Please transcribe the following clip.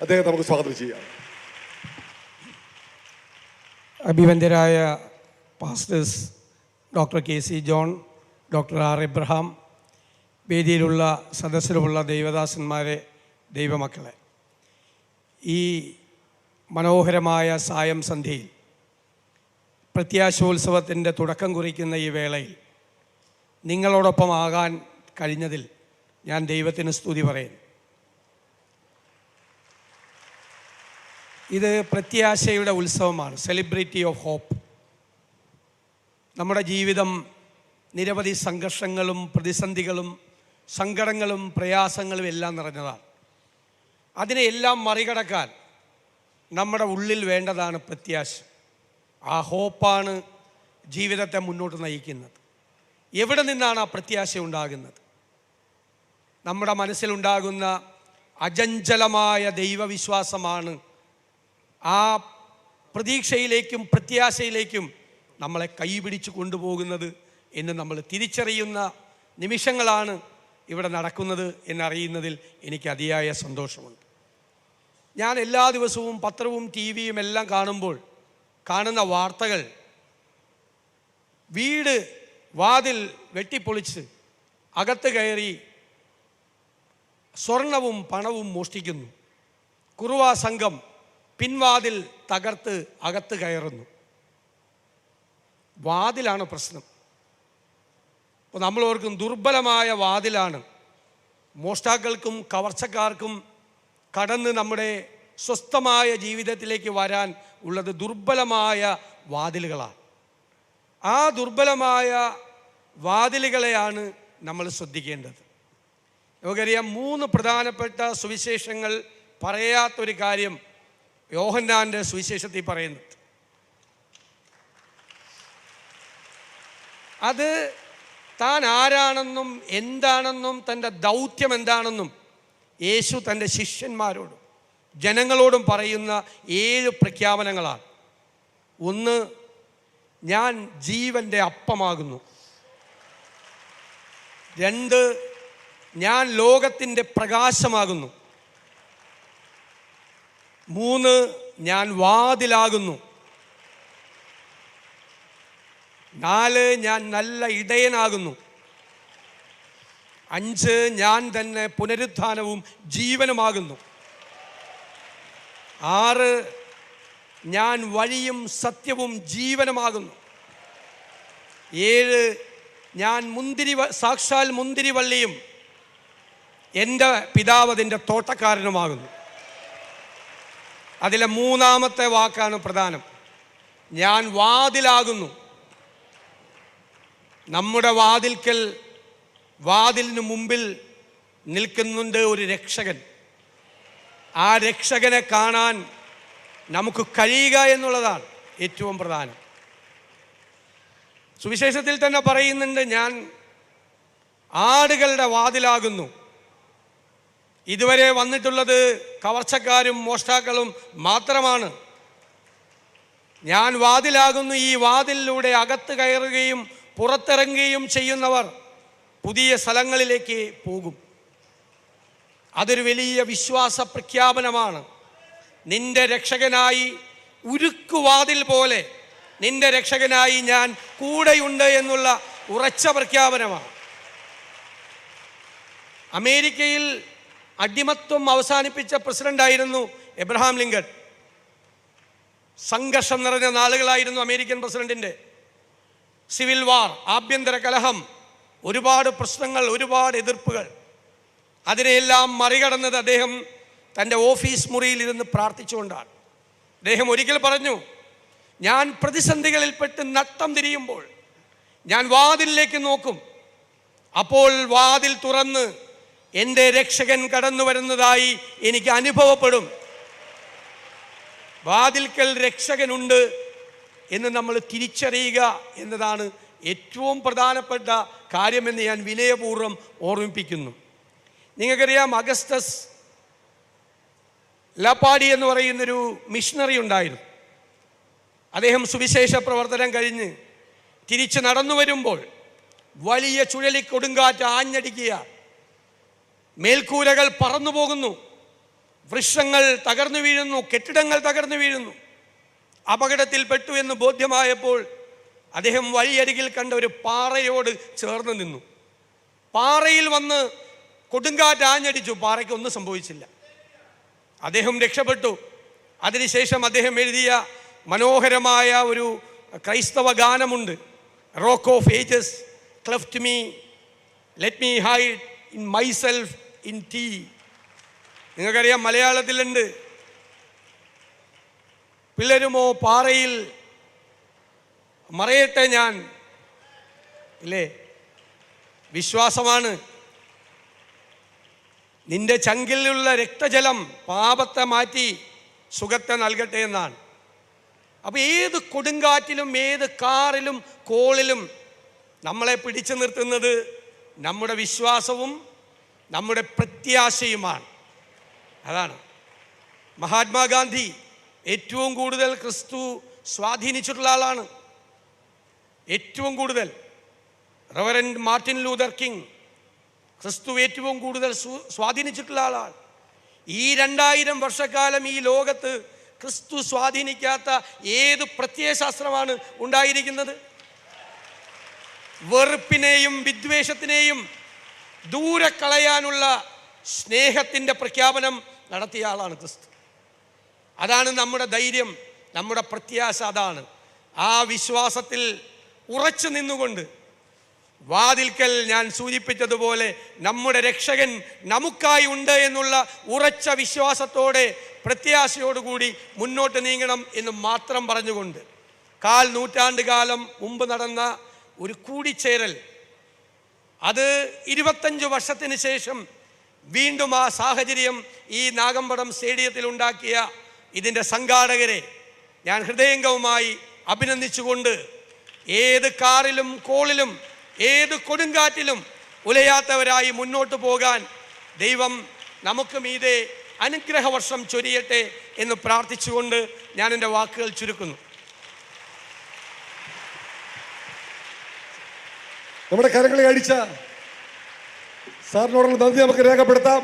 അദ്ദേഹത്തെ നമുക്ക് സ്വാഗതം ചെയ്യാം. അഭിവന്ദ്യരായ pastors doctor K C John doctor R Abraham വേദിയിലുള്ള സദസ്സിലുമുള്ള ദൈവദാസന്മാരെ ദൈവമക്കളെ. ഈ മനോഹരമായ സായം സന്ധ്യയിൽ പ്രത്യാശോത്സവത്തിന്റെ തുടക്കം കുറിക്കുന്ന ഈ വേളയിൽ നിങ്ങളോടൊപ്പം ആകാൻ കഴിഞ്ഞതിൽ ഞാൻ ദൈവത്തിന് സ്തുതി പറയുന്നു. ഇത് പ്രത്യാശയുടെ ഉത്സവമാണ് സെലിബ്രിറ്റി ഓഫ് ഹോപ്പ് നമ്മുടെ ജീവിതം നിരവധി സംഘർഷങ്ങളും പ്രതിസന്ധികളും സങ്കടങ്ങളും പ്രയാസങ്ങളും എല്ലാം നിറഞ്ഞതാണ്. അതിനെ എല്ലാം മറികടക്കാൻ നമ്മുടെ ഉള്ളിൽ വേണ്ടതാണ് പ്രത്യാശ. ആ ഹോപ്പാണ് ജീവിതത്തെ മുന്നോട്ട് നയിക്കുന്നത്. എവിടെ നിന്നാണ് ആ പ്രത്യാശ ഉണ്ടാകുന്നത്? നമ്മുടെ മനസ്സിലുണ്ടാകുന്ന അജഞ്ചലമായ ദൈവവിശ്വാസമാണ് ആ പ്രതീക്ഷയിലേക്കും പ്രത്യാശയിലേക്കും നമ്മളെ കൈപിടിച്ച് കൊണ്ടുപോകുന്നത് എന്ന് നമ്മൾ തിരിച്ചറിയുന്ന നിമിഷങ്ങളാണ് ഇവിടെ നടക്കുന്നത് എന്നറിയുന്നതിൽ എനിക്ക് അതിയായ സന്തോഷമുണ്ട്. ഞാൻ എല്ലാ ദിവസവും പത്രവും ടി വിയും എല്ലാം കാണുമ്പോൾ കാണുന്ന വാർത്തകൾ വീട് വാതിൽ വെട്ടിപ്പൊളിച്ച് അകത്ത് കയറി സ്വർണവും പണവും മോഷ്ടിക്കുന്നു. കുറുവാ സംഘം പിൻവാതിൽ തകർത്ത് അകത്ത് കയറുന്നു. വാതിലാണ് പ്രശ്നം. അപ്പോൾ നമ്മൾ ഓർക്കും ദുർബലമായ വാതിലാണ്. മോഷ്ടാക്കൾക്കും കവർച്ചക്കാർക്കും കടന്ന് നമ്മുടെ സ്വസ്ഥമായ ജീവിതത്തിലേക്ക് വരാൻ ഉള്ളത് ദുർബലമായ വാതിലുകളാണ്. ആ ദുർബലമായ വാതിലുകളെയാണ് നമ്മൾ ശ്രദ്ധിക്കേണ്ടത്. നമുക്കറിയാം മൂന്ന് പ്രധാനപ്പെട്ട സുവിശേഷങ്ങൾ പറയാത്തൊരു കാര്യം യോഹന്നാന്റെ സുവിശേഷത്തിൽ പറയുന്നത് അത് താൻ ആരാണെന്നും എന്താണെന്നും തന്റെ ദൗത്യം എന്താണെന്നും യേശു തന്റെ ശിഷ്യന്മാരോടും ജനങ്ങളോടും പറയുന്ന ഏഴ് പ്രഖ്യാപനങ്ങളാണ്. ഒന്ന് ഞാൻ ജീവന്റെ അപ്പമാകുന്നു. രണ്ട് ഞാൻ ലോകത്തിന്റെ പ്രകാശമാകുന്നു. മൂന്ന് ഞാൻ വാതിലാകുന്നു. നാല് ഞാൻ നല്ല ഇടയനാകുന്നു. അഞ്ച് ഞാൻ തന്നെ പുനരുത്ഥാനവും ജീവനുമാകുന്നു. ആറ് ഞാൻ വഴിയും സത്യവും ജീവനുമാകുന്നു. ഏഴ് ഞാൻ മുന്തിരി സാക്ഷാൽ മുന്തിരിവള്ളിയും എന്റെ പിതാവ് അതിന്റെ തോട്ടക്കാരനുമാകുന്നു. അതിലെ മൂന്നാമത്തെ വാക്കാണ് പ്രധാനം. ഞാൻ വാതിലാകുന്നു. നമ്മുടെ വാതിൽക്കൽ വാതിലിന് മുമ്പിൽ നിൽക്കുന്നുണ്ട് ഒരു രക്ഷകൻ. ആ രക്ഷകനെ കാണാൻ നമുക്ക് കഴിയുക എന്നുള്ളതാണ് ഏറ്റവും പ്രധാനം. സുവിശേഷത്തിൽ തന്നെ പറയുന്നുണ്ട് ഞാൻ ആടുകളുടെ വാതിലാകുന്നു. ഇതുവരെ വന്നിട്ടുള്ളത് കവർച്ചക്കാരും മോഷ്ടാക്കളും മാത്രമാണ്. ഞാൻ വാതിലാകുന്നു ഈ വാതിലിലൂടെ അകത്ത് കയറുകയും പുറത്തിറങ്ങുകയും ചെയ്യുന്നവർ പുതിയ സ്ഥലങ്ങളിലേക്ക് പോകും. അതൊരു വലിയ വിശ്വാസ പ്രഖ്യാപനമാണ്. നിന്റെ രക്ഷകനായി ഉരുക്കുവാതിൽ പോലെ നിന്റെ രക്ഷകനായി ഞാൻ കൂടെയുണ്ട് എന്നുള്ള ഉറച്ച പ്രഖ്യാപനമാണ്. അമേരിക്കയിൽ അടിമത്വം അവസാനിപ്പിച്ച പ്രസിഡന്റായിരുന്നു എബ്രഹാം ലിങ്കൺ സംഘർഷം നിറഞ്ഞ നാളുകളായിരുന്നു അമേരിക്കൻ പ്രസിഡന്റിന്റെ സിവിൽ വാർ ആഭ്യന്തര കലഹം ഒരുപാട് പ്രശ്നങ്ങൾ ഒരുപാട് എതിർപ്പുകൾ. അതിനെയെല്ലാം മറികടന്നത് അദ്ദേഹം തന്റെ ഓഫീസ് മുറിയിൽ ഇരുന്ന് പ്രാർത്ഥിച്ചുകൊണ്ടാണ്. അദ്ദേഹം ഒരിക്കൽ പറഞ്ഞു ഞാൻ പ്രതിസന്ധികളിൽപ്പെട്ട് നട്ടം തിരിയുമ്പോൾ ഞാൻ വാതിലിലേക്ക് നോക്കും. അപ്പോൾ വാതിൽ തുറന്ന് എന്റെ രക്ഷകൻ കടന്നു വരുന്നതായി എനിക്ക് അനുഭവപ്പെടും. വാതിൽക്കൽ രക്ഷകനുണ്ട് എന്ന് നമ്മൾ തിരിച്ചറിയുക എന്നതാണ് ഏറ്റവും പ്രധാനപ്പെട്ട കാര്യമെന്ന് ഞാൻ വിനയപൂർവം ഓർമ്മിപ്പിക്കുന്നു. നിങ്ങൾക്കറിയാം അഗസ്റ്റസ് ലപ്പാടി എന്ന് പറയുന്നൊരു മിഷണറി ഉണ്ടായിരുന്നു. അദ്ദേഹം സുവിശേഷ പ്രവർത്തനം കഴിഞ്ഞ് തിരിച്ച് നടന്നു വരുമ്പോൾ വലിയ ചുഴലിക്കൊടുങ്കാറ്റ് ആഞ്ഞടിക്കുക മേൽക്കൂരകൾ പറന്നു പോകുന്നു. വൃക്ഷങ്ങൾ തകർന്നു വീഴുന്നു. കെട്ടിടങ്ങൾ തകർന്നു വീഴുന്നു. അപകടത്തിൽപ്പെട്ടു എന്ന് ബോധ്യമായപ്പോൾ അദ്ദേഹം വഴിയരികിൽ കണ്ട ഒരു പാറയോട് ചേർന്ന് നിന്നു. പാറയിൽ വന്ന് കൊടുങ്കാറ്റ് ആഞ്ഞടിച്ചു. പാറയ്ക്ക് ഒന്നും സംഭവിച്ചില്ല. അദ്ദേഹം രക്ഷപ്പെട്ടു. അതിനുശേഷം അദ്ദേഹം എഴുതിയ മനോഹരമായ ഒരു ക്രൈസ്തവ ഗാനമുണ്ട്. Rock of ages cleft me let me hide in myself in thee നിങ്ങൾക്കറിയാം മലയാളത്തിലുണ്ട്. പിള്ളരുമോ പാറയിൽ? മറയട്ടെ ഞാൻ. ഇല്ലേ? വിശ്വാസമാണ്. നിന്റെ ചങ്കിലുള്ള രക്തജലം പാപത്തെ മാറ്റി സുഖത്തെ നൽകട്ടെ എന്നാണ്. അപ്പോൾ ഏത് കൊടുങ്കാറ്റിലും ഏത് കാറിലും കോളിലും നമ്മളെ പിടിച്ചു നിർത്തുന്നത് നമ്മുടെ വിശ്വാസവും നമ്മുടെ പ്രത്യാശയുമാണ്. അതാണ്. മഹാത്മാഗാന്ധി ഏറ്റവും കൂടുതൽ ക്രിസ്തു സ്വാധീനിച്ചിട്ടുള്ള ആളാണ്. ഏറ്റവും കൂടുതൽ. റവറൻ മാർട്ടിൻ ലൂതർ കിങ് ക്രിസ്തു ഏറ്റവും കൂടുതൽ സ്വാധീനിച്ചിട്ടുള്ള ആളാണ്. ഈ രണ്ടായിരം വർഷക്കാലം ഈ ലോകത്ത് ക്രിസ്തു സ്വാധീനിക്കാത്ത ഏത് പ്രത്യയശാസ്ത്രമാണ് ഉണ്ടായിരിക്കുന്നത്? വെറുപ്പിനെയും വിദ്വേഷത്തിനെയും ദൂരെ കളയാനുള്ള സ്നേഹത്തിന്റെ പ്രഖ്യാപനം നടത്തിയ ആളാണ് ക്രിസ്തു. അതാണ് നമ്മുടെ ധൈര്യം നമ്മുടെ പ്രത്യാശ അതാണ്. ആ വിശ്വാസത്തിൽ ഉറച്ചു നിന്നുകൊണ്ട് വാതിൽക്കൽ ഞാൻ സൂചിപ്പിച്ചതുപോലെ നമ്മുടെ രക്ഷകൻ നമുക്കായി ഉണ്ട് എന്നുള്ള ഉറച്ച വിശ്വാസത്തോടെ പ്രത്യാശയോടുകൂടി മുന്നോട്ട് നീങ്ങണം എന്ന് മാത്രം പറഞ്ഞുകൊണ്ട് കാൽ നൂറ്റാണ്ട് കാലം മുമ്പ് നടന്ന ഒരു കൂടിച്ചേരൽ അത് ഇരുപത്തഞ്ച് വർഷത്തിന് ശേഷം വീണ്ടും ആ സാഹചര്യം ഈ നാഗമ്പടം സ്റ്റേഡിയത്തിൽ ഉണ്ടാക്കിയ ഇതിന്റെ സംഘാടകരെ ഞാൻ ഹൃദയംഗവുമായി അഭിനന്ദിച്ചുകൊണ്ട് ഏത് കാറിലും കോളിലും ഏത് കൊടുങ്കാറ്റിലും ഉലയാത്തവരായി മുന്നോട്ട് പോകാൻ ദൈവം നമുക്ക് മീതെ അനുഗ്രഹവർഷം ചൊരിയട്ടെ എന്ന് പ്രാർത്ഥിച്ചുകൊണ്ട് ഞാൻ എന്റെ വാക്കുകൾ ചുരുക്കുന്നു. നമ്മുടെ കരങ്ങളെ അടിച്ച സാറിനോടുള്ള നന്ദി നമുക്ക് രേഖപ്പെടുത്താം.